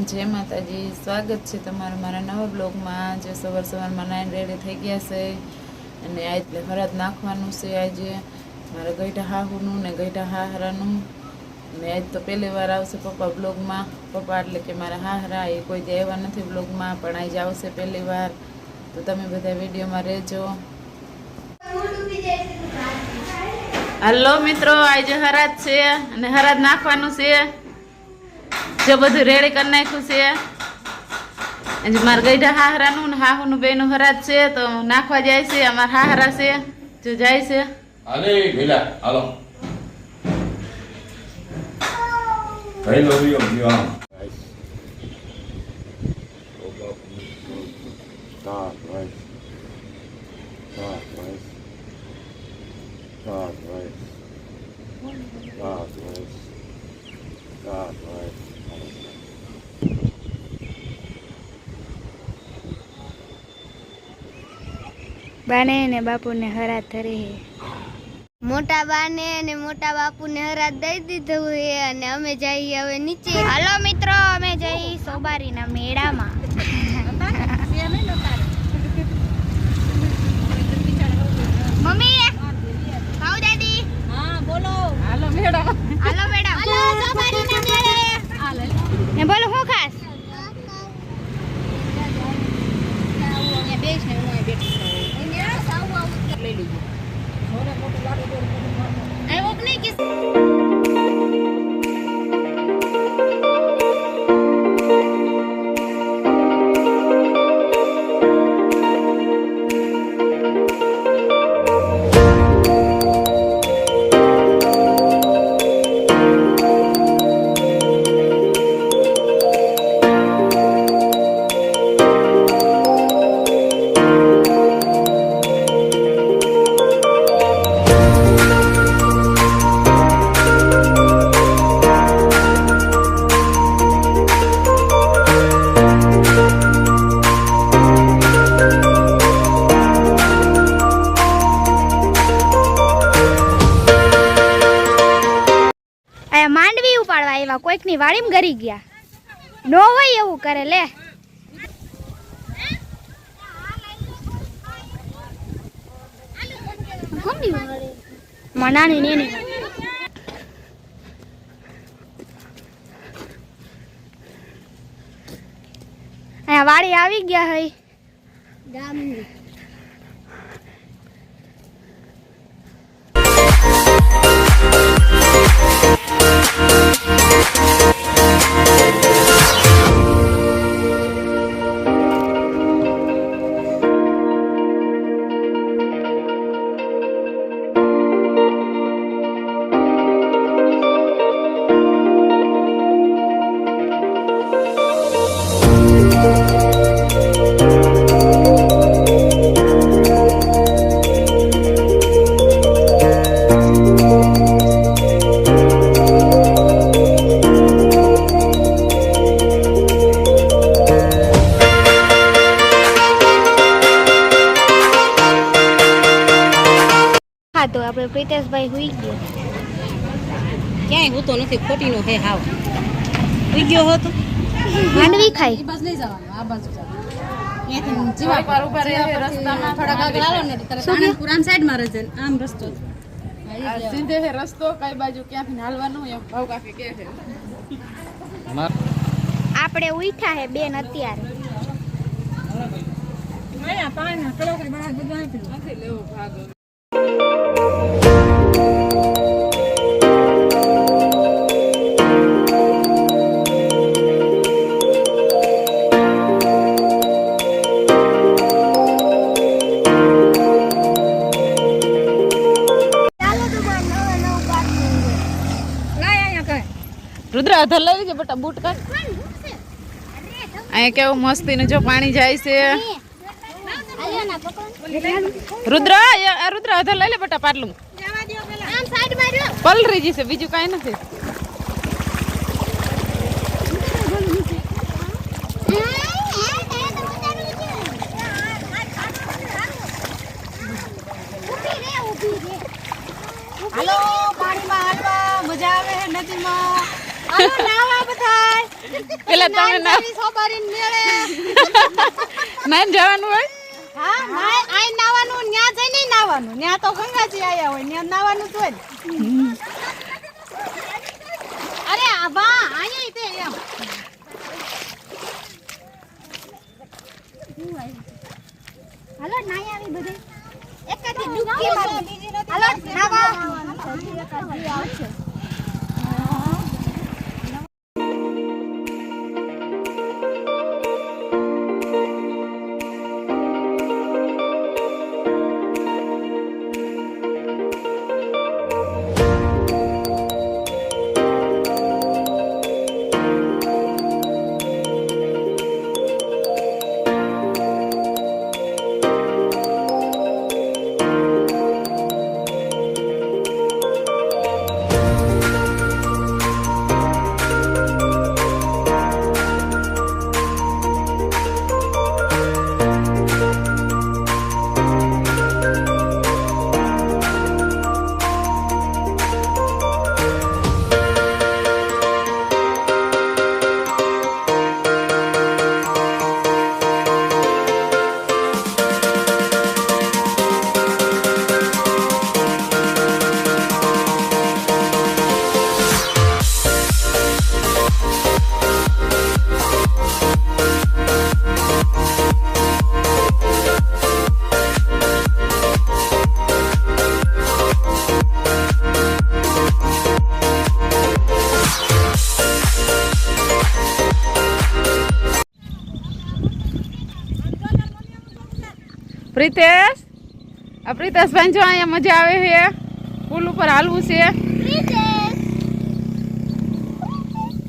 જય માતાજી, સ્વાગત છે તમારું મારા નવા બ્લોગમાં. જે સવાર સવારમાં નાઇન રેડી થઈ ગયા છે અને આજે હરાદ નાખવાનું છે આજે. મારા ગઈઢા હાહુનું ને ગઈઢા હાહરાનું. ને આજ તો પહેલી વાર આવશે પપ્પા બ્લોગમાં. પપ્પા એટલે કે મારા હાહરા, એ કોઈ દે આવ્યા નથી બ્લોગમાં, પણ આજ આવશે પહેલી વાર. તો તમે બધા વિડીયોમાં રહેજો. હલો મિત્રો, આજે હરાજ છે અને હરાજ નાખવાનું છે. જો બધું રેડી કરી નાખ્યું છે આજે મારા ગઈઢા હાહરાનું ને હાહુનું બેનું હરાજ છે તો નાખવા જાય છે અમારા હાહરા છે જો જાય છે અરે ભેલા હાલો ભેલો વિયો વિયો આમ Stop, right. Stop, right. Stop, right. Stop, right. Stop, right. બાને ને બાપુને હરાત ધરી હે. મોટા બાને અને મોટા બાપુને હરાત દઈ દીધું હે અને અમે જઈએ હવે નીચે. હાલો મિત્રો, અમે જઈ સોબારીના મેળામાં. કોઈકની ગરી ગયા. નો હોય એવું કરે, લે. મનાની નેની. અહીંયા વાડી આવી ગયા હઈ. પ્રિતેશભાઈ હુઈ ગયા ક્યાંય હોતો નથી ખોટીનો હે હાવ. ઉઈ ગયો હતો માંડવી ખાઈ. એ બાજુ લઈ જવાનો આ બાજુ જવાનું ત્યાંથી જીવા ઉપર ઊભા રહે છે રસ્તામાં થોડાક આગળ હાલો ને તરત આનંદપુર આમ સાઈડમાં રહેશે ને આમ રસ્તો છે. આ સીધે છે રસ્તો કઈ બાજુ ક્યાંથી હાલવાનું એમ ભાવ કાકી કે છે આપણે ઉઠ્યા હે બેન અત્યારે. અહીંયા પાણી કડોકરી બહાર બધું આપેલું નથી લેવો ભાગ રુદ્ર અધર લઈ લેજે બટા, બૂટ કર અહીંયા કેવું મસ્તીનું જો પાણી જાય છે. રુદ્ર રુદ્ર અધર લઈ લે બટા પાટલું. પલરી જશે, બીજું કાંઈ નથી. હાલો, પાણીમાં હાલવા મજા આવે નદીમાં? પેલા તમે ના નાઈન જવાનું હોય? હા નાઈ આઈ નાવાનું ન્યા જઈ નહીં નાવાનું. ન્યા તો ગંગાજી આયા હોય ન્યા નાવાનું જ હોય અરે આ બા અહીંયા તે એમ. હાલો નાઈ આવી બધે. એક જ ડૂબકી મારી. હાલો નાવા આવશે. પ્રિતેશ આ પ્રિતેશ ભાઈ જો અહીંયા મજા આવે છે પુલ ઉપર હાલવું છે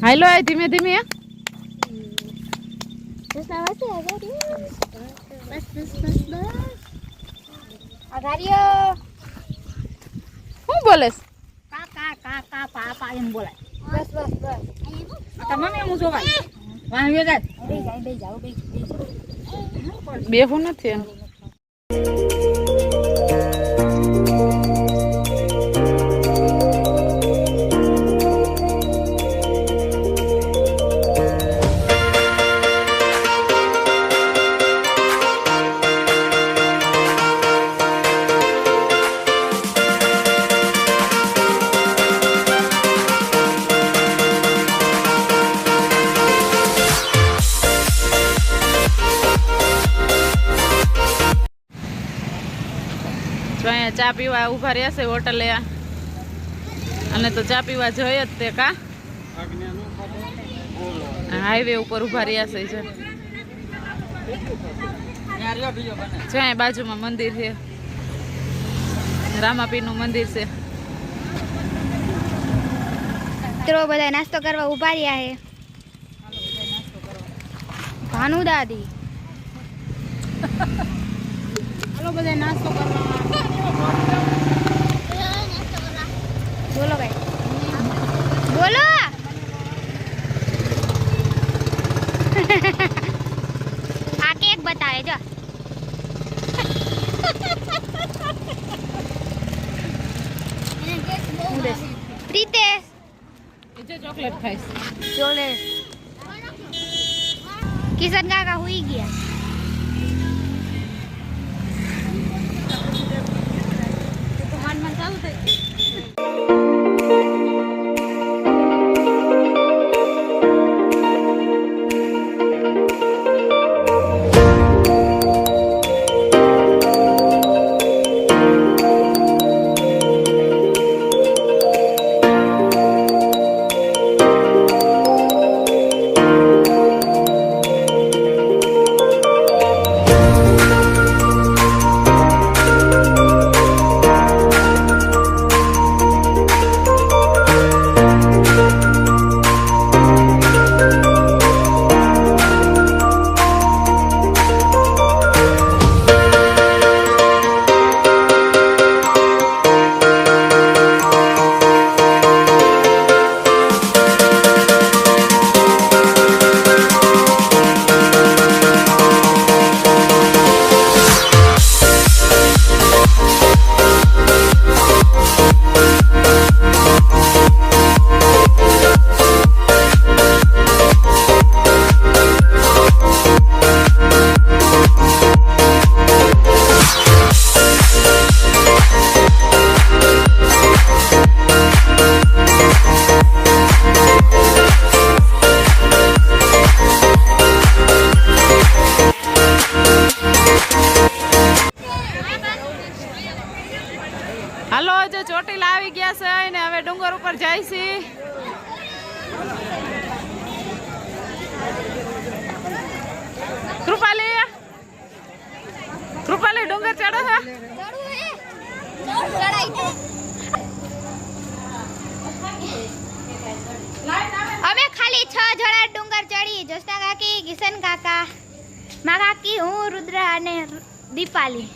હાલો આ ધીમે ધીમે આગારીઓ શું બોલેસ કા કા કા કા પા પા એમ બોલાય બસ બસ બસ તમારે એમ જોવાય વાંહ્યો જાય બે જાય બે જાઓ બે બે જાઓ બેહું નથી એમ ચા પીવા ઊભા રહ્યા છે હોટલે અને તો ચા પીવા જોઈએ જ તે કા. હાઈવે ઉપર ઊભા રહ્યા છે જો. જો બાજુમાં મંદિર છે. રામાપીરનું મંદિર છે. મિત્રો બધા નાસ્તો કરવા ઊભા રહ્યા છે. ભાનુ દાદી. હાલો બધા નાસ્તો કરવા. બોલો ભાઈ બોલો આ કેક બતાવે જો પ્રીતેશ જે ચોકલેટ ખાઈશ ચોલે કિશન કાકા હુઈ ગયા mantalo de. ખાલી છ જણા ડુંગર ચડી. જોસ્તા કાકી, કિશન કાકા, મા કાકી, હું, રુદ્ર અને રુ- દીપાલી.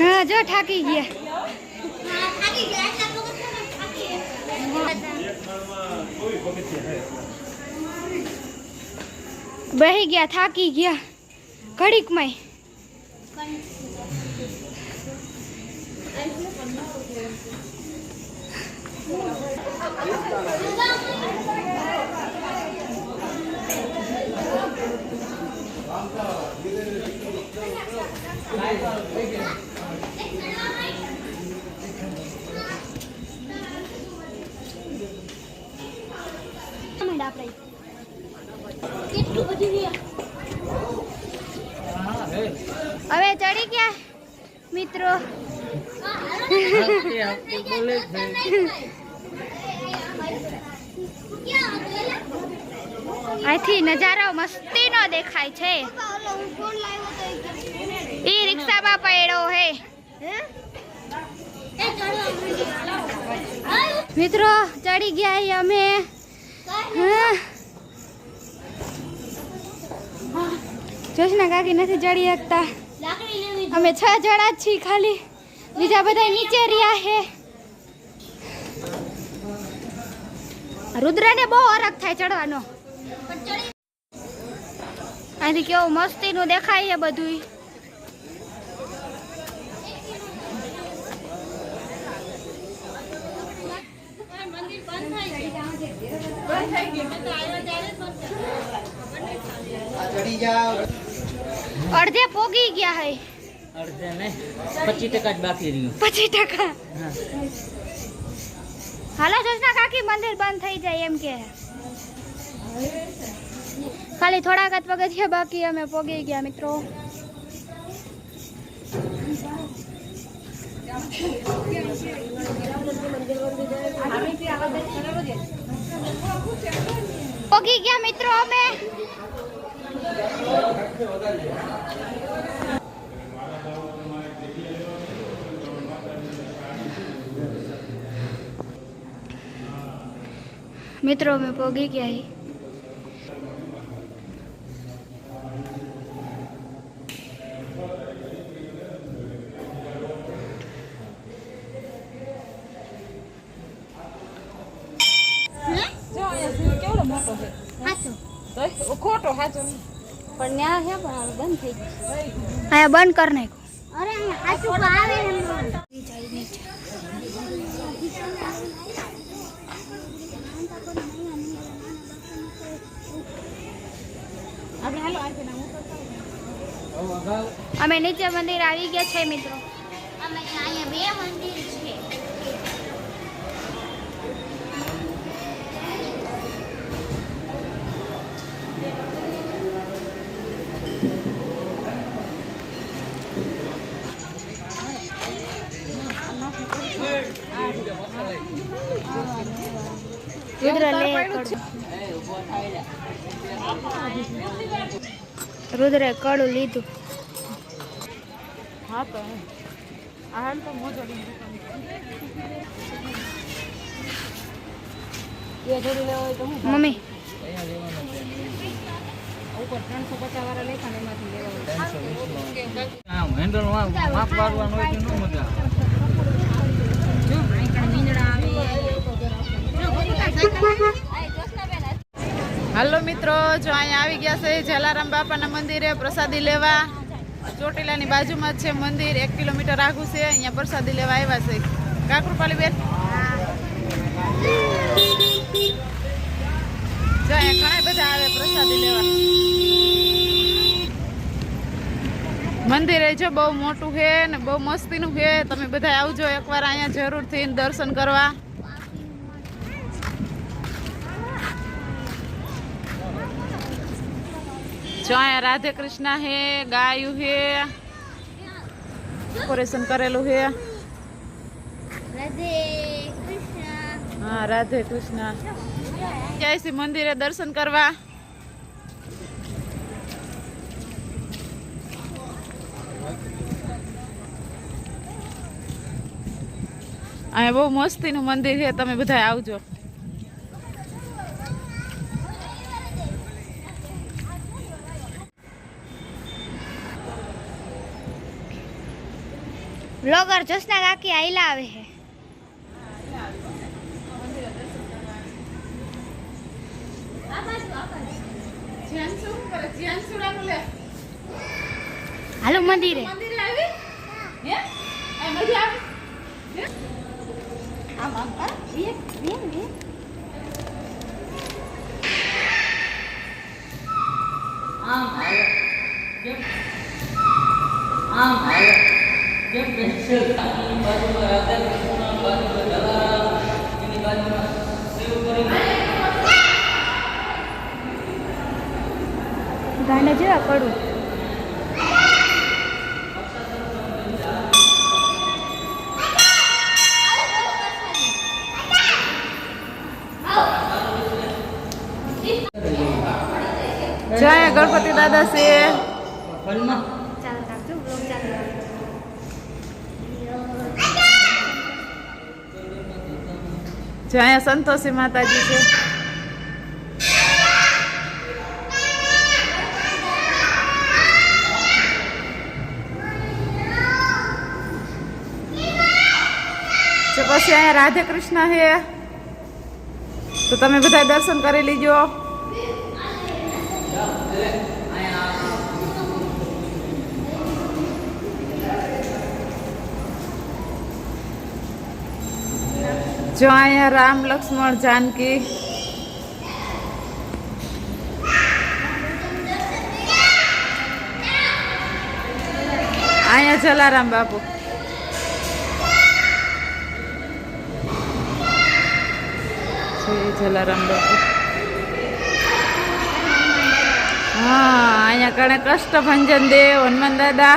હા, જો થાકી ગયા. બેહી ગયા, થાકી ગયા. ઘડીકમાં હવે ચડી ગયા મિત્રો અહીંથી નજારો મસ્તીનો દેખાય છે. ઈ રિક્ષામાં પડ્યો હે. મિત્રો, ચડી ગયા અમે. જોશના કાકી નથી ચડી શકતા. અમે છ જણા છીએ ખાલી. બીજા બધા નીચે રહ્યા હે. રુદ્રને બહુ અરગ થાય ચડવાનો. અહીંથી કેવું મસ્તીનું દેખાય છે બધું અડધે પોગી ગયા હે. અડધે ને પચીસ ટકા જ બાકી રહ્યું. પચીસ ટકા. હાલો જસના કાકી મંદિર બંધ થઈ જાય એમ કે. ખાલી થોડાક જ પગથિયા બાકી અમે પોગી ગયા, મિત્રો. પોગી ગયા, મિત્રો, અમે. મિત્રો, અમે પોગી ગયા. પણ ન્યા છે પણ હવે બંધ થઈ ગયું અહીંયા બંધ કર નાખ્યું. અરે સાચું આવે એમ. આપણે હાલો. અહીંથી ના ઉતરતા અમે નીચે મંદિર આવી ગયા છે મિત્રો. રુદ્ર કડું. લીધું. હા તો આમ તો મોજો લઈને એ જોડી લેવો હોય તો હું મમ્મી. ઉપર ત્રણસો પચાસ વાળા લેખા ને એમાંથી લેવા હોય. હેન્ડલ માપ હોય તો ન મજા આવે. જો અહીં મીંદડા આવે? હાલો મિત્રો, જો અહીંયા આવી ગયા છે જલારામ બાપાના મંદિરે પ્રસાદી લેવા. ચોટીલાની બાજુમાં જ છે મંદિર, એક કિલોમીટર આગું છે. અહીંયા પ્રસાદી લેવા આવ્યા છે. કાકરુપાલી બેન ઘણા બધા આવે પ્રસાદી લેવા. મંદિર એ જો બહુ મોટું છે ને બહુ મસ્તીનું છે. તમે બધા આવજો એકવાર અહીંયા જરૂરથી દર્શન કરવા. જો અહીંયા રાધે કૃષ્ણ હે ગાયું હે ડેકોરેશન કરેલું હે. હા રાધે કૃષ્ણ. જાય શ્રી મંદિરે દર્શન કરવા. અહીંયા બહુ મસ્તીનું મંદિર છે તમે બધા આવજો. બ્લોગર જોશના કાકી આઈલા આવે છે હાલો મંદિરે આમ હાલો જેમ આમ હાલો પેન્સિલ કાપીની બાજુમાં રાધા કૃષ્ણ બાજુમાં જલારામ એની બાજુમાં સેવ કરીને ગાંડા જેવા પડું. જય ગણપતિ દાદા છે જય અહીંયા સંતોષી માતાજી છે. પછી અહીંયા રાધે કૃષ્ણ છે. તો તમે બધા દર્શન કરી લીજો. જો અહીંયા રામ લક્ષ્મણ જાનકી. અહીંયા જલારામ બાપુ. જલારામ બાપુ. હા, અહીંયા કણે કષ્ટભંજન દેવ, હનુમાન દાદા.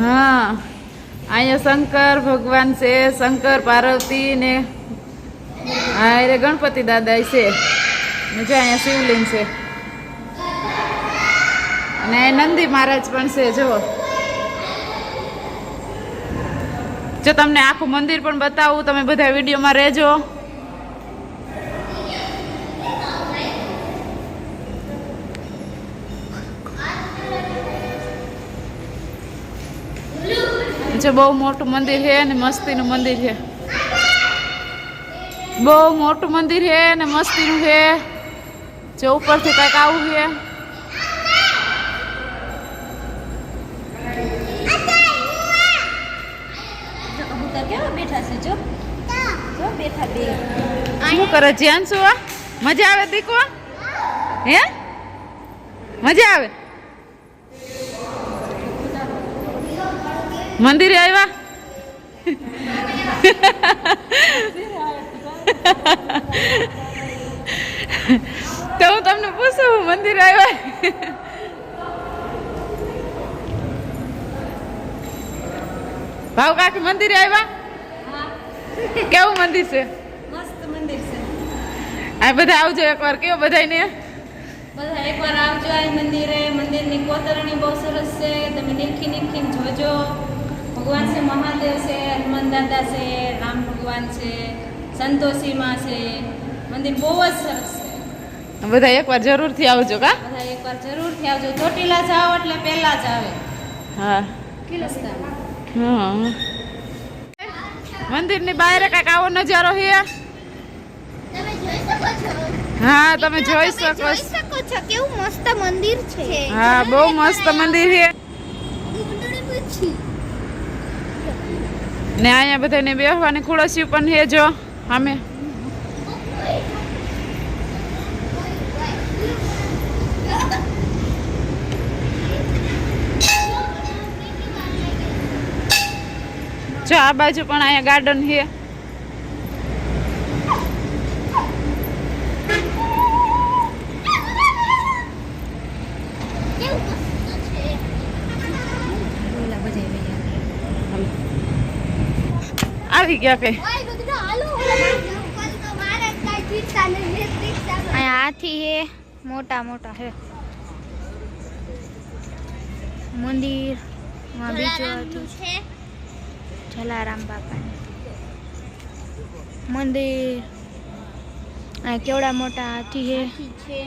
હા. અહીંયા શંકર ભગવાન છે, શંકર પાર્વતી ને હા એ ગણપતિ દાદા છે. જો અહીંયા શિવલિંગ છે. અને નંદી મહારાજ પણ છે જો જો તમને આખું મંદિર પણ બતાવું, તમે બધા વિડીયોમાં રહેજો. જો બહુ મોટું મંદિર છે અને મસ્તીનું મંદિર છે. બહુ મોટું મંદિર છે અને મસ્તીનું છે. જો ઉપરથી કંઈક આવું છે. શું કરે જ્યાં શું આ? મજા આવે દીકવા હે? મજા આવે? મંદિરે આવ્યા? તો હું તમને પૂછું મંદિરે આવ્યા? ભાવ કાકી મંદિરે આવ્યા? કેવું મંદિર છે? મસ્ત મંદિર છે. આ બધા આવજો એકવાર કેવો બધાને બધા એકવાર આવજો આ મંદિરે. મંદિરની કોતરણી બહુ સરસ છે. તમે નીરખી નીરખીને જોજો. ભગવાન છે મહાદેવ છે હનુમાન દાદા છે રામ ભગવાન છે સંતોષી માં છે મંદિર બહુ જ સરસ છે. બધા એકવાર જરૂરથી આવજો કા? બધા એકવાર જરૂરથી આવજો. ચોટીલા જાઓ એટલે પહેલા જ આવે. હા. હા મંદિરની બહાર કાંઈક આવો નજારો છે તમે જોઈ શકો છો? હા તમે જોઈ શકો જોઈ શકો છો કેવું મસ્ત મંદિર છે. હા બહુ મસ્ત મંદિર છે ઊંડું પૂછી ને અહીંયા બધાને બેસવાની ખુરશીઓ પણ હે જો અમે. જો આ બાજુ પણ અહીંયા ગાર્ડન છે. આવી ગયા કે? અહીંયા હાથી હે મોટા મોટા હે. મંદિરમાં બીજો હાથી. જલારામ બાપા મંદિર. કેવડા મોટા હાથી હે? છે.